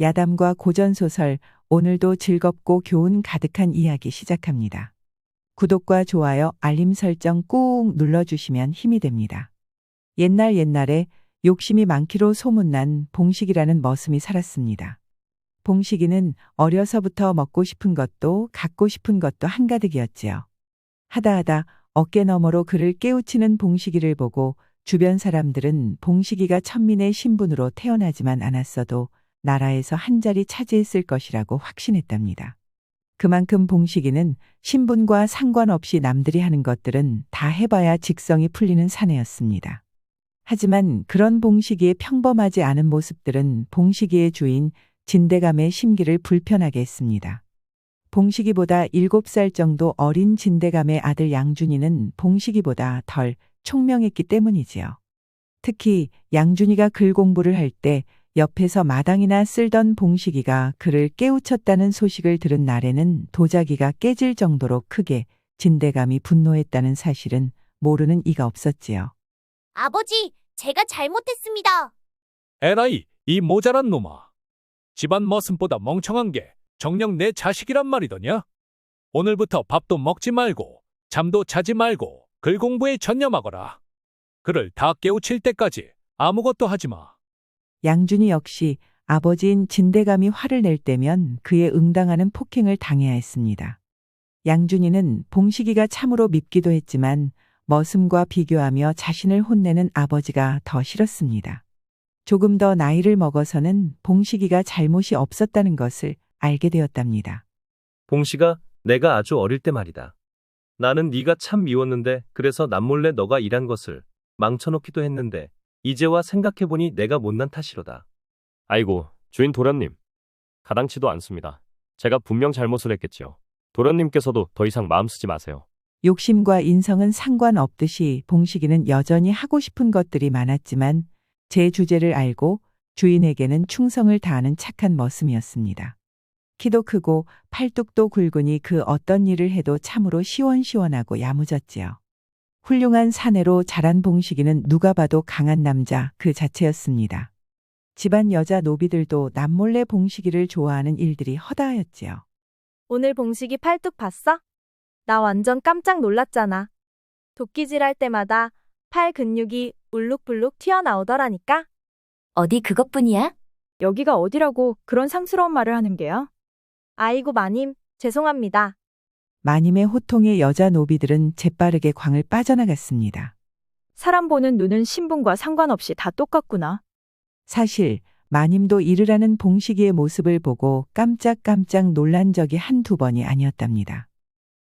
야담과 고전소설, 오늘도 즐겁고 교훈 가득한 이야기 시작합니다. 구독과 좋아요, 알림 설정 꾹 눌러주시면 힘이 됩니다. 옛날 옛날에 욕심이 많기로 소문난 봉식이라는 머슴이 살았습니다. 봉식이는 어려서부터 먹고 싶은 것도 갖고 싶은 것도 한가득이었지요. 하다하다 어깨 너머로 그를 깨우치는 봉식이를 보고 주변 사람들은 봉식이가 천민의 신분으로 태어나지만 않았어도 나라에서 한 자리 차지했을 것이라고 확신했답니다. 그만큼 봉식이는 신분과 상관없이 남들이 하는 것들은 다 해봐야 직성이 풀리는 사내였습니다. 하지만 그런 봉식이의 평범하지 않은 모습들은 봉식이의 주인 진대감의 심기를 불편하게 했습니다. 봉식이보다 7살 정도 어린 진대감의 아들 양준이는 봉식이보다 덜 총명했기 때문이지요. 특히 양준이가 글 공부를 할때 옆에서 마당이나 쓸던 봉식이가 그를 깨우쳤다는 소식을 들은 날에는 도자기가 깨질 정도로 크게 진대감이 분노했다는 사실은 모르는 이가 없었지요. 아버지, 제가 잘못했습니다. 에라이, 이 모자란 놈아. 집안 머슴보다 멍청한 게 정녕 내 자식이란 말이더냐? 오늘부터 밥도 먹지 말고 잠도 자지 말고 글 공부에 전념하거라. 그를 다 깨우칠 때까지 아무것도 하지 마. 양준이 역시 아버지인 진대감이 화를 낼 때면 그에 응당하는 폭행을 당해야 했습니다. 양준이는 봉식이가 참으로 밉기도 했지만 머슴과 비교하며 자신을 혼내는 아버지가 더 싫었습니다. 조금 더 나이를 먹어서는 봉식이가 잘못이 없었다는 것을 알게 되었답니다. 봉식아, 내가 아주 어릴 때 말이다. 나는 네가 참 미웠는데 그래서 남몰래 너가 일한 것을 망쳐놓기도 했는데 이제와 생각해보니 내가 못난 탓이로다. 아이고, 주인 도련님. 가당치도 않습니다. 제가 분명 잘못을 했겠지요. 도련님께서도 더 이상 마음 쓰지 마세요. 욕심과 인성은 상관없듯이 봉식이는 여전히 하고 싶은 것들이 많았지만 제 주제를 알고 주인에게는 충성을 다하는 착한 머슴이었습니다. 키도 크고 팔뚝도 굵으니 그 어떤 일을 해도 참으로 시원시원하고 야무졌지요. 훌륭한 사내로 자란 봉식이는 누가 봐도 강한 남자 그 자체였습니다. 집안 여자 노비들도 남몰래 봉식이를 좋아하는 일들이 허다하였지요. 오늘 봉식이 팔뚝 봤어? 나 완전 깜짝 놀랐잖아. 도끼질 할 때마다 팔 근육이 울룩불룩 튀어나오더라니까? 어디 그것뿐이야? 여기가 어디라고 그런 상스러운 말을 하는 게야? 아이고 마님, 죄송합니다. 마님의 호통에 여자 노비들은 재빠르게 광을 빠져나갔습니다. 사람 보는 눈은 신분과 상관없이 다 똑같구나. 사실 마님도 일을 하는 봉식이의 모습을 보고 깜짝깜짝 놀란 적이 한두 번이 아니었답니다.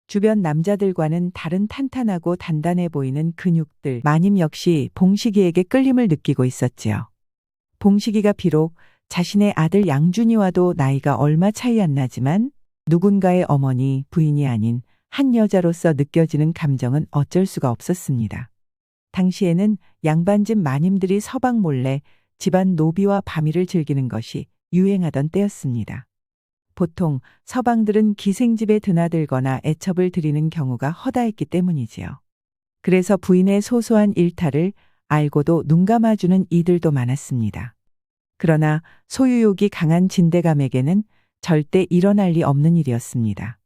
주변 남자들과는 다른 탄탄하고 단단해 보이는 근육들 마님 역시 봉식이에게 끌림을 느끼고 있었지요. 봉식이가 비록 자신의 아들 양준이와도 나이가 얼마 차이 안 나지만 누군가의 어머니, 부인이 아닌 한 여자로서 느껴지는 감정은 어쩔 수가 없었습니다. 당시에는 양반집 마님들이 서방 몰래 집안 노비와 밤일을 즐기는 것이 유행하던 때였습니다. 보통 서방들은 기생집에 드나들거나 애첩을 드리는 경우가 허다했기 때문이지요. 그래서 부인의 소소한 일탈을 알고도 눈 감아주는 이들도 많았습니다. 그러나 소유욕이 강한 진대감에게는 절대 일어날 리 없는 일이었습니다.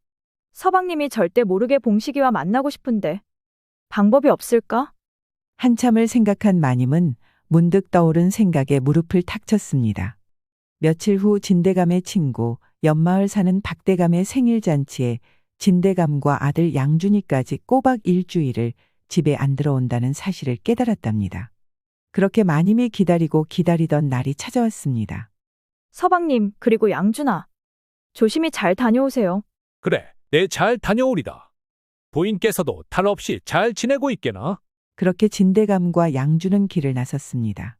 서방님이 절대 모르게 봉식이와 만나고 싶은데 방법이 없을까? 한참을 생각한 마님은 문득 떠오른 생각에 무릎을 탁 쳤습니다. 며칠 후 진대감의 친구, 옆마을 사는 박대감의 생일 잔치에 진대감과 아들 양준이까지 꼬박 일주일을 집에 안 들어온다는 사실을 깨달았답니다. 그렇게 마님이 기다리고 기다리던 날이 찾아왔습니다. 서방님, 그리고 양준아. 조심히 잘 다녀오세요. 그래, 내 잘 다녀오리다. 부인께서도 탈 없이 잘 지내고 있게나. 그렇게 진대감과 양주는 길을 나섰습니다.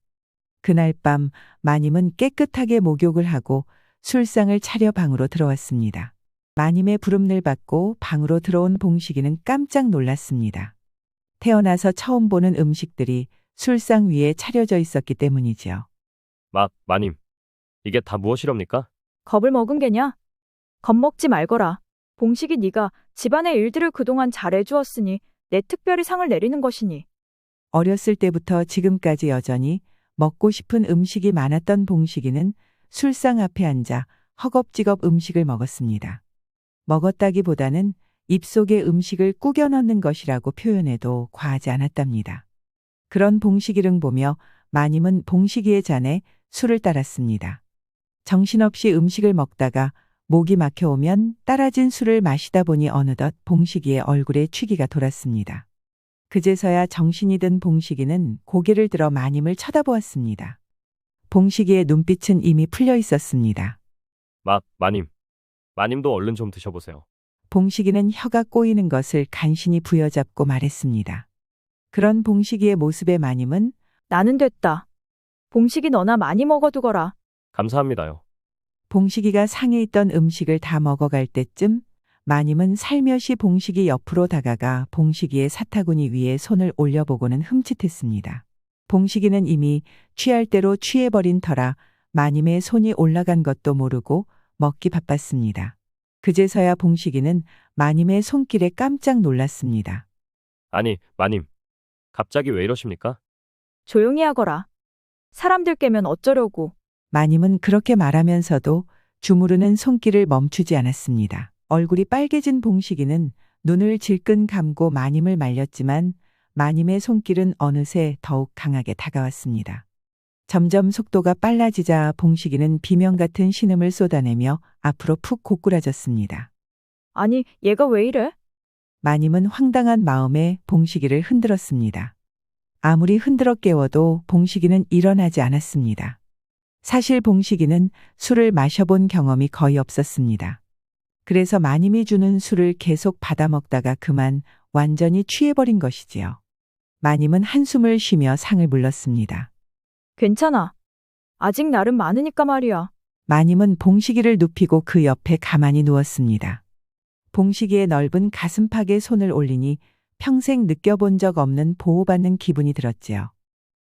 그날 밤 마님은 깨끗하게 목욕을 하고 술상을 차려 방으로 들어왔습니다. 마님의 부름을 받고 방으로 들어온 봉식이는 깜짝 놀랐습니다. 태어나서 처음 보는 음식들이 술상 위에 차려져 있었기 때문이지요. 마, 마님. 이게 다 무엇이렵니까? 겁을 먹은 게냐? 겁먹지 말거라. 봉식이 네가 집안의 일들을 그동안 잘해주었으니 내 특별히 상을 내리는 것이니. 어렸을 때부터 지금까지 여전히 먹고 싶은 음식이 많았던 봉식이는 술상 앞에 앉아 허겁지겁 음식을 먹었습니다. 먹었다기보다는 입속에 음식을 꾸겨 넣는 것이라고 표현해도 과하지 않았답니다. 그런 봉식이를 보며 마님은 봉식이의 잔에 술을 따랐습니다. 정신없이 음식을 먹다가 목이 막혀오면 따라진 술을 마시다 보니 어느덧 봉식이의 얼굴에 취기가 돌았습니다. 그제서야 정신이 든 봉식이는 고개를 들어 마님을 쳐다보았습니다. 봉식이의 눈빛은 이미 풀려 있었습니다. 마, 마님. 마님도 얼른 좀 드셔보세요. 봉식이는 혀가 꼬이는 것을 간신히 부여잡고 말했습니다. 그런 봉식이의 모습에 마님은 나는 됐다. 봉식이 너나 많이 먹어두거라. 감사합니다요. 봉식이가 상에 있던 음식을 다 먹어갈 때쯤 마님은 살며시 봉식이 옆으로 다가가 봉식이의 사타구니 위에 손을 올려보고는 흠칫했습니다. 봉식이는 이미 취할 대로 취해버린 터라 마님의 손이 올라간 것도 모르고 먹기 바빴습니다. 그제서야 봉식이는 마님의 손길에 깜짝 놀랐습니다. 아니, 마님. 갑자기 왜 이러십니까? 조용히 하거라. 사람들 깨면 어쩌려고. 마님은 그렇게 말하면서도 주무르는 손길을 멈추지 않았습니다. 얼굴이 빨개진 봉식이는 눈을 질끈 감고 마님을 말렸지만 마님의 손길은 어느새 더욱 강하게 다가왔습니다. 점점 속도가 빨라지자 봉식이는 비명 같은 신음을 쏟아내며 앞으로 푹 고꾸라졌습니다. 아니, 얘가 왜 이래? 마님은 황당한 마음에 봉식이를 흔들었습니다. 아무리 흔들어 깨워도 봉식이는 일어나지 않았습니다. 사실 봉식이는 술을 마셔본 경험이 거의 없었습니다. 그래서 마님이 주는 술을 계속 받아 먹다가 그만 완전히 취해버린 것이지요. 마님은 한숨을 쉬며 상을 물렀습니다. 괜찮아. 아직 나름 많으니까 말이야. 마님은 봉식이를 눕히고 그 옆에 가만히 누웠습니다. 봉식이의 넓은 가슴팍에 손을 올리니 평생 느껴본 적 없는 보호받는 기분이 들었지요.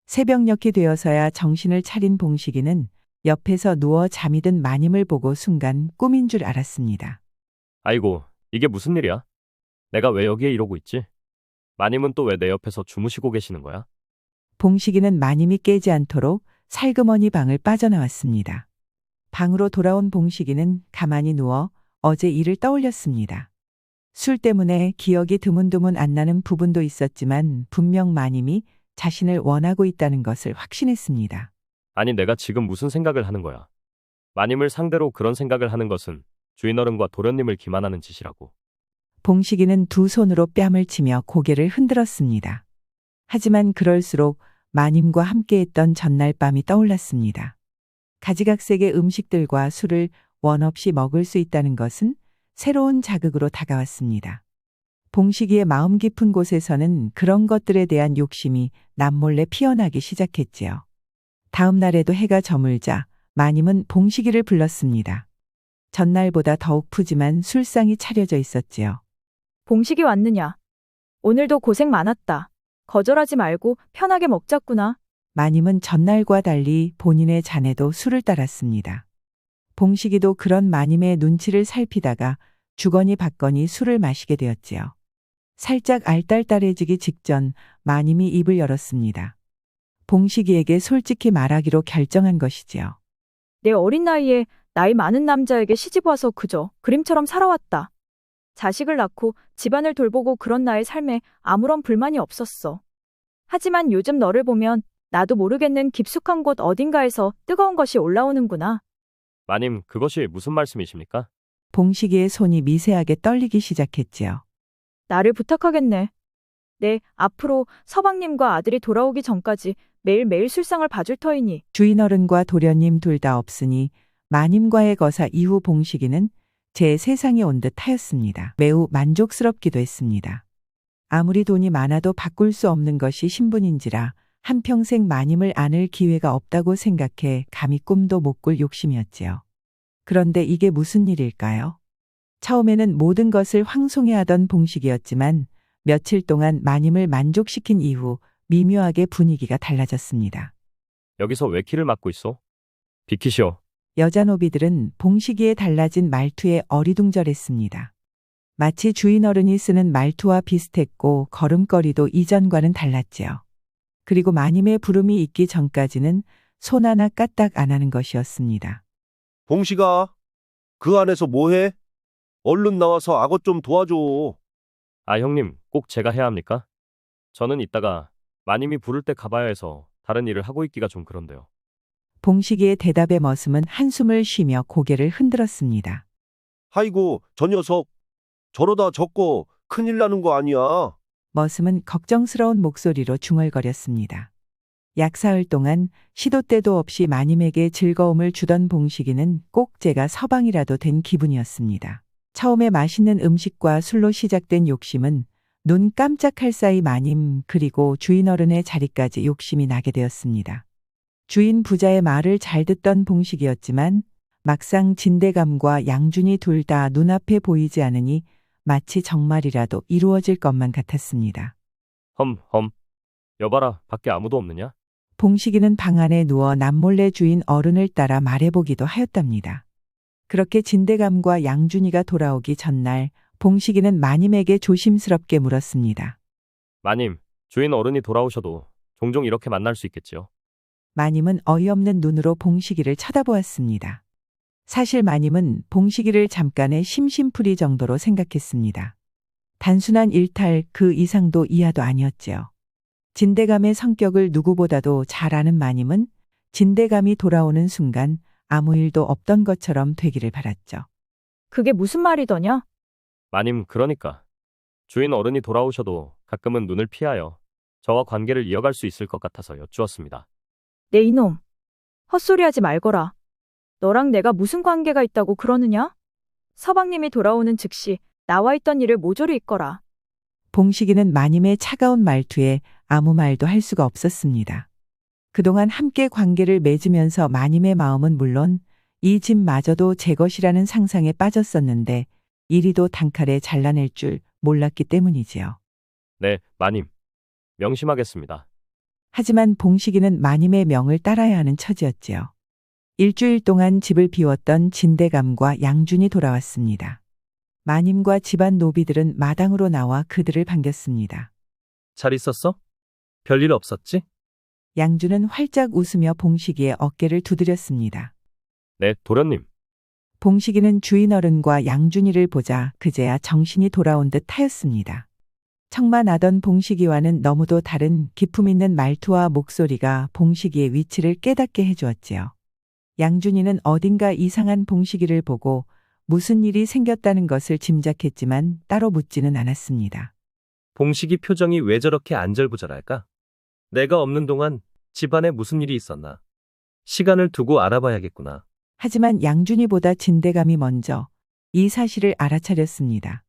새벽녘이 되어서야 정신을 차린 봉식이는 옆에서 누워 잠이 든 마님을 보고 순간 꿈인 줄 알았습니다. 아이고, 이게 무슨 일이야? 내가 왜 여기에 이러고 있지? 마님은 또 왜 내 옆에서 주무시고 계시는 거야? 봉식이는 마님이 깨지 않도록 살그머니 방을 빠져나왔습니다. 방으로 돌아온 봉식이는 가만히 누워 어제 일을 떠올렸습니다. 술 때문에 기억이 드문드문 안 나는 부분도 있었지만 분명 마님이 자신을 원하고 있다는 것을 확신했습니다. 아니, 내가 지금 무슨 생각을 하는 거야? 마님을 상대로 그런 생각을 하는 것은 주인어른과 도련님을 기만하는 짓이라고. 봉식이는 두 손으로 뺨을 치며 고개를 흔들었습니다. 하지만 그럴수록 마님과 함께했던 전날 밤이 떠올랐습니다. 가지각색의 음식들과 술을 원 없이 먹을 수 있다는 것은 새로운 자극으로 다가왔습니다. 봉식이의 마음 깊은 곳에서는 그런 것들에 대한 욕심이 남몰래 피어나기 시작했지요. 다음 날에도 해가 저물자 마님은 봉식이를 불렀습니다. 전날보다 더욱 푸짐한 술상이 차려져 있었지요. 봉식이 왔느냐? 오늘도 고생 많았다. 거절하지 말고 편하게 먹자꾸나. 마님은 전날과 달리 본인의 잔에도 술을 따랐습니다. 봉식이도 그런 마님의 눈치를 살피다가 주거니 받거니 술을 마시게 되었지요. 살짝 알딸딸해지기 직전 마님이 입을 열었습니다. 봉식이에게 솔직히 말하기로 결정한 것이지요. 내 어린 나이에 나이 많은 남자에게 시집 와서 그저 그림처럼 살아왔다. 자식을 낳고 집안을 돌보고 그런 나의 삶에 아무런 불만이 없었어. 하지만 요즘 너를 보면 나도 모르겠는 깊숙한 곳 어딘가에서 뜨거운 것이 올라오는구나. 마님, 그것이 무슨 말씀이십니까? 봉식이의 손이 미세하게 떨리기 시작했지요. 나를 부탁하겠네. 네, 앞으로 서방님과 아들이 돌아오기 전까지 매일매일 술상을 봐줄 터이니 주인어른과 도련님 둘 다 없으니 마님과의 거사 이후 봉식이는 제 세상에 온 듯 하였습니다. 매우 만족스럽기도 했습니다. 아무리 돈이 많아도 바꿀 수 없는 것이 신분인지라 한평생 마님을 안을 기회가 없다고 생각해 감히 꿈도 못 꿀 욕심이었지요. 그런데 이게 무슨 일일까요? 처음에는 모든 것을 황송해하던 봉식이었지만 며칠 동안 마님을 만족시킨 이후 미묘하게 분위기가 달라졌습니다. 여기서 왜 키를 막고 있어? 비키시오. 여자 노비들은 봉식이의 달라진 말투에 어리둥절했습니다. 마치 주인 어른이 쓰는 말투와 비슷했고 걸음걸이도 이전과는 달랐지요. 그리고 마님의 부름이 있기 전까지는 손 하나 까딱 안 하는 것이었습니다. 봉식아, 그 안에서 뭐해? 얼른 나와서 악어 좀 도와줘. 아, 형님, 꼭 제가 해야 합니까? 저는 이따가 마님이 부를 때 가봐야 해서 다른 일을 하고 있기가 좀 그런데요. 봉식이의 대답에 머슴은 한숨을 쉬며 고개를 흔들었습니다. 아이고, 저 녀석. 저러다 젖고 큰일 나는 거 아니야. 머슴은 걱정스러운 목소리로 중얼거렸습니다. 약 사흘 동안 시도 때도 없이 마님에게 즐거움을 주던 봉식이는 꼭 제가 서방이라도 된 기분이었습니다. 처음에 맛있는 음식과 술로 시작된 욕심은 눈 깜짝할 사이 마님 그리고 주인 어른의 자리까지 욕심이 나게 되었습니다. 주인 부자의 말을 잘 듣던 봉식이었지만 막상 진대감과 양준이 둘 다 눈앞에 보이지 않으니 마치 정말이라도 이루어질 것만 같았습니다. 험, 험. 여봐라, 밖에 아무도 없느냐? 봉식이는 방 안에 누워 남몰래 주인 어른을 따라 말해보기도 하였답니다. 그렇게 진대감과 양준이가 돌아오기 전날 봉식이는 마님에게 조심스럽게 물었습니다. 마님, 주인 어른이 돌아오셔도 종종 이렇게 만날 수 있겠지요. 마님은 어이없는 눈으로 봉식이를 쳐다보았습니다. 사실 마님은 봉식이를 잠깐의 심심풀이 정도로 생각했습니다. 단순한 일탈 그 이상도 이하도 아니었지요. 진대감의 성격을 누구보다도 잘 아는 마님은 진대감이 돌아오는 순간 아무 일도 없던 것처럼 되기를 바랐죠. 그게 무슨 말이더냐? 마님, 그러니까. 주인 어른이 돌아오셔도 가끔은 눈을 피하여 저와 관계를 이어갈 수 있을 것 같아서 여쭈었습니다. 내 이놈. 헛소리하지 말거라. 너랑 내가 무슨 관계가 있다고 그러느냐? 서방님이 돌아오는 즉시 나와 있던 일을 모조리 잊거라. 봉식이는 마님의 차가운 말투에 아무 말도 할 수가 없었습니다. 그동안 함께 관계를 맺으면서 마님의 마음은 물론 이 집마저도 제 것이라는 상상에 빠졌었는데 이리도 단칼에 잘라낼 줄 몰랐기 때문이지요. 네, 마님. 명심하겠습니다. 하지만 봉식이는 마님의 명을 따라야 하는 처지였지요. 일주일 동안 집을 비웠던 진대감과 양준이 돌아왔습니다. 마님과 집안 노비들은 마당으로 나와 그들을 반겼습니다. 잘 있었어? 별일 없었지? 양준은 활짝 웃으며 봉식이의 어깨를 두드렸습니다. 네, 도련님. 봉식이는 주인 어른과 양준이를 보자 그제야 정신이 돌아온 듯 하였습니다. 청만하던 봉식이와는 너무도 다른 기품 있는 말투와 목소리가 봉식이의 위치를 깨닫게 해주었지요. 양준이는 어딘가 이상한 봉식이를 보고 무슨 일이 생겼다는 것을 짐작했지만 따로 묻지는 않았습니다. 봉식이 표정이 왜 저렇게 안절부절할까? 내가 없는 동안 집안에 무슨 일이 있었나? 시간을 두고 알아봐야겠구나. 하지만 양준이보다 진대감이 먼저 이 사실을 알아차렸습니다.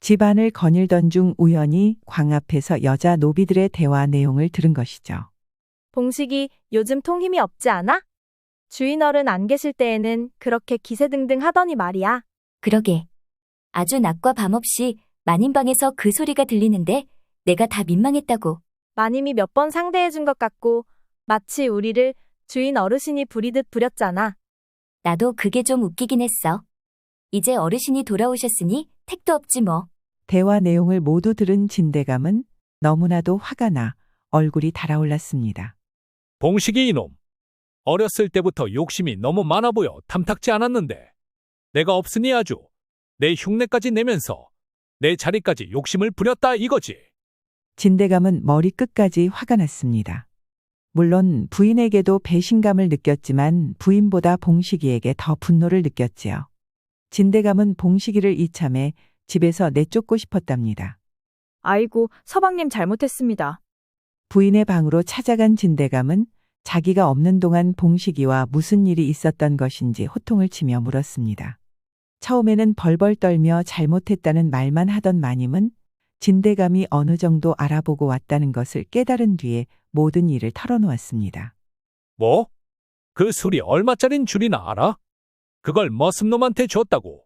집안을 거닐던 중 우연히 광 앞에서 여자 노비들의 대화 내용을 들은 것이죠. 봉식이 요즘 통 힘이 없지 않아? 주인 어른 안 계실 때에는 그렇게 기세등등 하더니 말이야. 그러게. 아주 낮과 밤 없이 마님방에서 그 소리가 들리는데 내가 다 민망했다고. 마님이 몇 번 상대해 준 것 같고 마치 우리를 주인 어르신이 부리듯 부렸잖아. 나도 그게 좀 웃기긴 했어. 이제 어르신이 돌아오셨으니 택도 없지 뭐. 대화 내용을 모두 들은 진대감은 너무나도 화가 나 얼굴이 달아올랐습니다. 봉식이 이놈. 어렸을 때부터 욕심이 너무 많아 보여 탐탁지 않았는데 내가 없으니 아주 내 흉내까지 내면서 내 자리까지 욕심을 부렸다 이거지. 진대감은 머리 끝까지 화가 났습니다. 물론 부인에게도 배신감을 느꼈지만 부인보다 봉식이에게 더 분노를 느꼈지요. 진대감은 봉식이를 이참에 집에서 내쫓고 싶었답니다. 아이고, 서방님 잘못했습니다. 부인의 방으로 찾아간 진대감은 자기가 없는 동안 봉식이와 무슨 일이 있었던 것인지 호통을 치며 물었습니다. 처음에는 벌벌 떨며 잘못했다는 말만 하던 마님은 진대감이 어느 정도 알아보고 왔다는 것을 깨달은 뒤에 모든 일을 털어놓았습니다. 뭐? 그 술이 얼마짜린 줄이나 알아? 그걸 머슴놈한테 줬다고.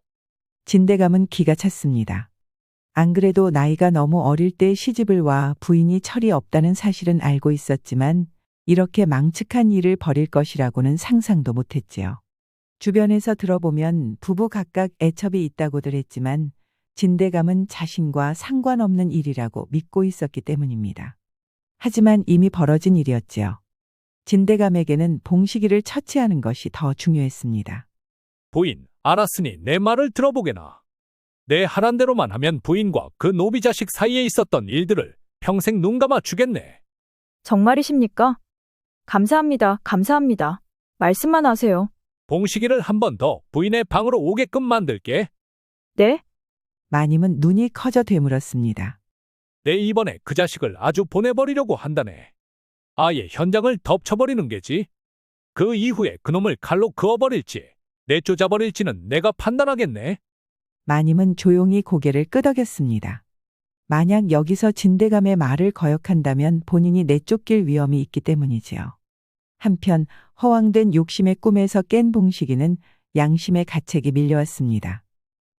진대감은 기가 찼습니다. 안 그래도 나이가 너무 어릴 때 시집을 와 부인이 철이 없다는 사실은 알고 있었지만 이렇게 망측한 일을 벌일 것이라고는 상상도 못했지요. 주변에서 들어보면 부부 각각 애첩이 있다고들 했지만 진대감은 자신과 상관없는 일이라고 믿고 있었기 때문입니다. 하지만 이미 벌어진 일이었지요. 진대감에게는 봉식이를 처치하는 것이 더 중요했습니다. 부인, 알았으니 내 말을 들어보게나. 내 하란 대로만 하면 부인과 그 노비 자식 사이에 있었던 일들을 평생 눈 감아 주겠네. 정말이십니까? 감사합니다. 감사합니다. 말씀만 하세요. 봉식이를 한 번 더 부인의 방으로 오게끔 만들게. 네? 마님은 눈이 커져 되물었습니다. 내 이번에 그 자식을 아주 보내버리려고 한다네. 아예 현장을 덮쳐버리는 게지. 그 이후에 그놈을 칼로 그어버릴지, 내쫓아버릴지는 내가 판단하겠네. 마님은 조용히 고개를 끄덕였습니다. 만약 여기서 진대감의 말을 거역한다면 본인이 내쫓길 위험이 있기 때문이지요. 한편 허황된 욕심의 꿈에서 깬 봉식이는 양심의 가책이 밀려왔습니다.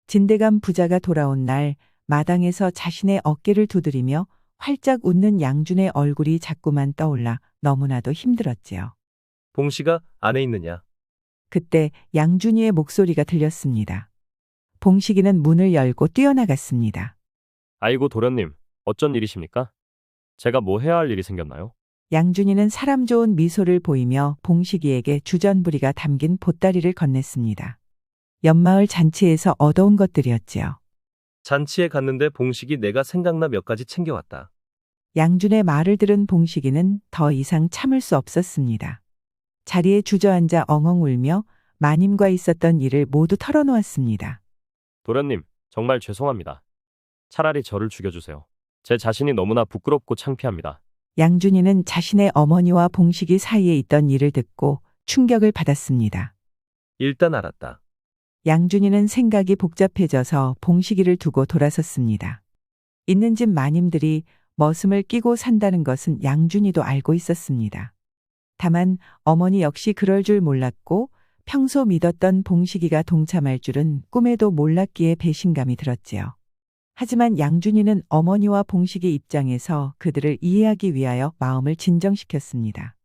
진대감 부자가 돌아온 날 마당에서 자신의 어깨를 두드리며 활짝 웃는 양준의 얼굴이 자꾸만 떠올라 너무나도 힘들었지요. 봉씨가 안에 있느냐? 그때 양준이의 목소리가 들렸습니다. 봉식이는 문을 열고 뛰어나갔습니다. 아이고 도련님, 어쩐 일이십니까? 제가 뭐 해야 할 일이 생겼나요? 양준이는 사람 좋은 미소를 보이며 봉식이에게 주전부리가 담긴 보따리를 건넸습니다. 연마을 잔치에서 얻어온 것들이었지요. 잔치에 갔는데 봉식이 내가 생각나 몇 가지 챙겨왔다. 양준의 말을 들은 봉식이는 더 이상 참을 수 없었습니다. 자리에 주저앉아 엉엉 울며 마님과 있었던 일을 모두 털어놓았습니다. 도련님, 정말 죄송합니다. 차라리 저를 죽여주세요. 제 자신이 너무나 부끄럽고 창피합니다. 양준이는 자신의 어머니와 봉식이 사이에 있던 일을 듣고 충격을 받았습니다. 일단 알았다. 양준이는 생각이 복잡해져서 봉식이를 두고 돌아섰습니다. 있는 집 마님들이 머슴을 끼고 산다는 것은 양준이도 알고 있었습니다. 다만 어머니 역시 그럴 줄 몰랐고 평소 믿었던 봉식이가 동참할 줄은 꿈에도 몰랐기에 배신감이 들었지요. 하지만 양준이는 어머니와 봉식이 입장에서 그들을 이해하기 위하여 마음을 진정시켰습니다.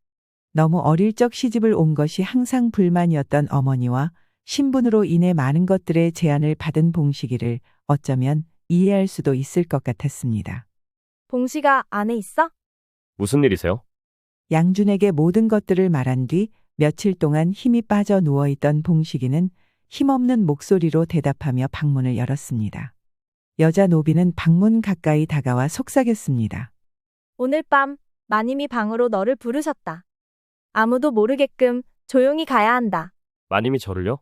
너무 어릴 적 시집을 온 것이 항상 불만이었던 어머니와 신분으로 인해 많은 것들의 제한을 받은 봉식이를 어쩌면 이해할 수도 있을 것 같았습니다. 봉씨가 안에 있어? 무슨 일이세요? 양준에게 모든 것들을 말한 뒤 며칠 동안 힘이 빠져 누워있던 봉식이는 힘없는 목소리로 대답하며 방문을 열었습니다. 여자 노비는 방문 가까이 다가와 속삭였습니다. 오늘 밤 마님이 방으로 너를 부르셨다. 아무도 모르게끔 조용히 가야 한다. 마님이 저를요?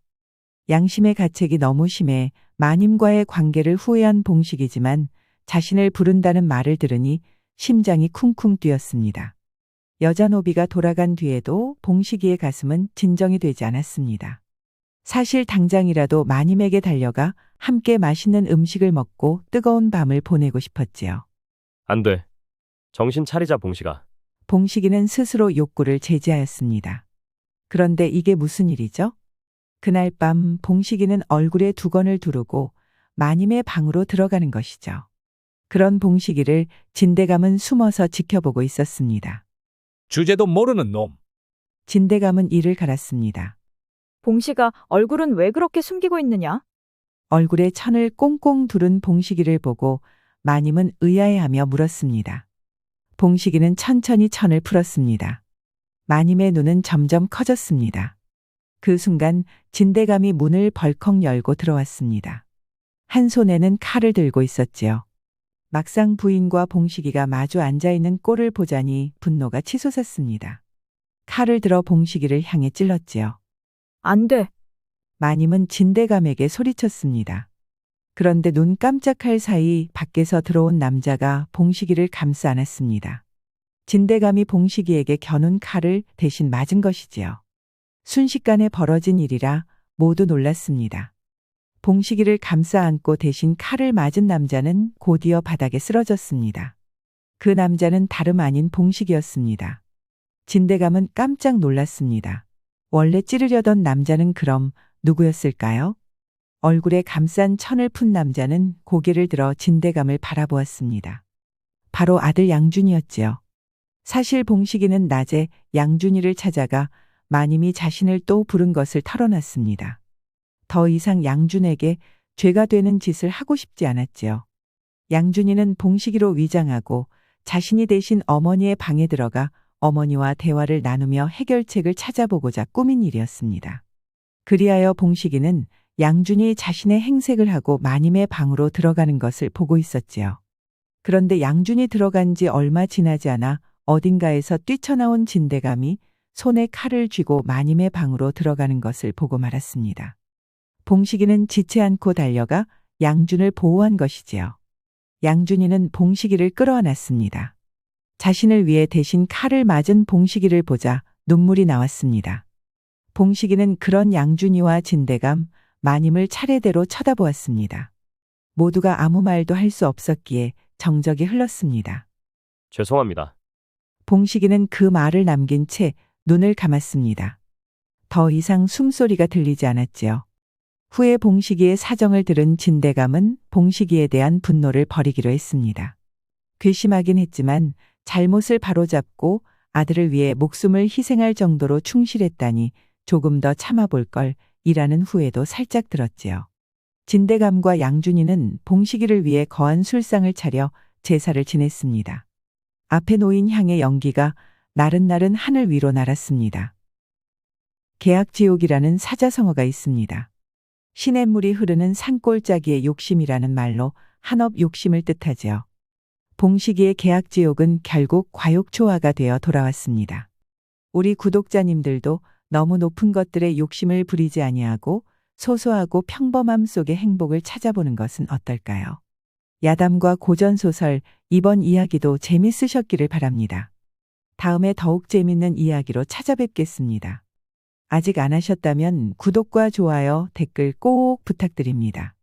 양심의 가책이 너무 심해 마님과의 관계를 후회한 봉식이지만 자신을 부른다는 말을 들으니 심장이 쿵쿵 뛰었습니다. 여자 노비가 돌아간 뒤에도 봉식이의 가슴은 진정이 되지 않았습니다. 사실 당장이라도 마님에게 달려가 함께 맛있는 음식을 먹고 뜨거운 밤을 보내고 싶었지요. 안 돼. 정신 차리자 봉씨가. 봉식이는 스스로 욕구를 제지하였습니다. 그런데 이게 무슨 일이죠? 그날 밤 봉식이는 얼굴에 두건을 두르고 마님의 방으로 들어가는 것이죠. 그런 봉식이를 진대감은 숨어서 지켜보고 있었습니다. 주제도 모르는 놈. 진대감은 이를 갈았습니다. 봉씨가 얼굴은 왜 그렇게 숨기고 있느냐? 얼굴에 천을 꽁꽁 두른 봉식이를 보고 마님은 의아해하며 물었습니다. 봉식이는 천천히 천을 풀었습니다. 마님의 눈은 점점 커졌습니다. 그 순간 진대감이 문을 벌컥 열고 들어왔습니다. 한 손에는 칼을 들고 있었지요. 막상 부인과 봉식이가 마주 앉아 있는 꼴을 보자니 분노가 치솟았습니다. 칼을 들어 봉식이를 향해 찔렀지요. 안 돼. 마님은 진대감에게 소리쳤습니다. 그런데 눈 깜짝할 사이 밖에서 들어온 남자가 봉식이를 감싸 안았습니다. 진대감이 봉식이에게 겨눈 칼을 대신 맞은 것이지요. 순식간에 벌어진 일이라 모두 놀랐습니다. 봉식이를 감싸 안고 대신 칼을 맞은 남자는 곧이어 바닥에 쓰러졌습니다. 그 남자는 다름 아닌 봉식이었습니다. 진대감은 깜짝 놀랐습니다. 원래 찌르려던 남자는 그럼 누구였을까요? 얼굴에 감싼 천을 푼 남자는 고개를 들어 진대감을 바라보았습니다. 바로 아들 양준이었지요. 사실 봉식이는 낮에 양준이를 찾아가 마님이 자신을 또 부른 것을 털어놨습니다. 더 이상 양준에게 죄가 되는 짓을 하고 싶지 않았지요. 양준이는 봉식이로 위장하고 자신이 대신 어머니의 방에 들어가 어머니와 대화를 나누며 해결책을 찾아보고자 꾸민 일이었습니다. 그리하여 봉식이는 양준이 자신의 행색을 하고 마님의 방으로 들어가는 것을 보고 있었지요. 그런데 양준이 들어간 지 얼마 지나지 않아 어딘가에서 뛰쳐나온 진대감이 손에 칼을 쥐고 마님의 방으로 들어가는 것을 보고 말았습니다. 봉식이는 지체 않고 달려가 양준을 보호한 것이지요. 양준이는 봉식이를 끌어안았습니다. 자신을 위해 대신 칼을 맞은 봉식이를 보자 눈물이 나왔습니다. 봉식이는 그런 양준이와 진대감, 마님을 차례대로 쳐다보았습니다. 모두가 아무 말도 할 수 없었기에 정적이 흘렀습니다. 죄송합니다. 봉식이는 그 말을 남긴 채 눈을 감았습니다. 더 이상 숨소리가 들리지 않았지요. 후에 봉식이의 사정을 들은 진대감은 봉식이에 대한 분노를 버리기로 했습니다. 괘씸하긴 했지만 잘못을 바로잡고 아들을 위해 목숨을 희생할 정도로 충실했다니 조금 더 참아볼 걸 이라는 후회도 살짝 들었지요. 진대감과 양준이는 봉식이를 위해 거한 술상을 차려 제사를 지냈습니다. 앞에 놓인 향의 연기가 나른나른 하늘 위로 날았습니다. 계약지옥이라는 사자성어가 있습니다. 시냇물이 흐르는 산골짜기의 욕심이라는 말로 한업 욕심을 뜻하지요. 봉식이의 계약지옥은 결국 과욕초화가 되어 돌아왔습니다. 우리 구독자님들도 너무 높은 것들에 욕심을 부리지 아니하고 소소하고 평범함 속의 행복을 찾아보는 것은 어떨까요? 야담과 고전소설 이번 이야기도 재밌으셨기를 바랍니다. 다음에 더욱 재밌는 이야기로 찾아뵙겠습니다. 아직 안 하셨다면 구독과 좋아요, 댓글 꼭 부탁드립니다.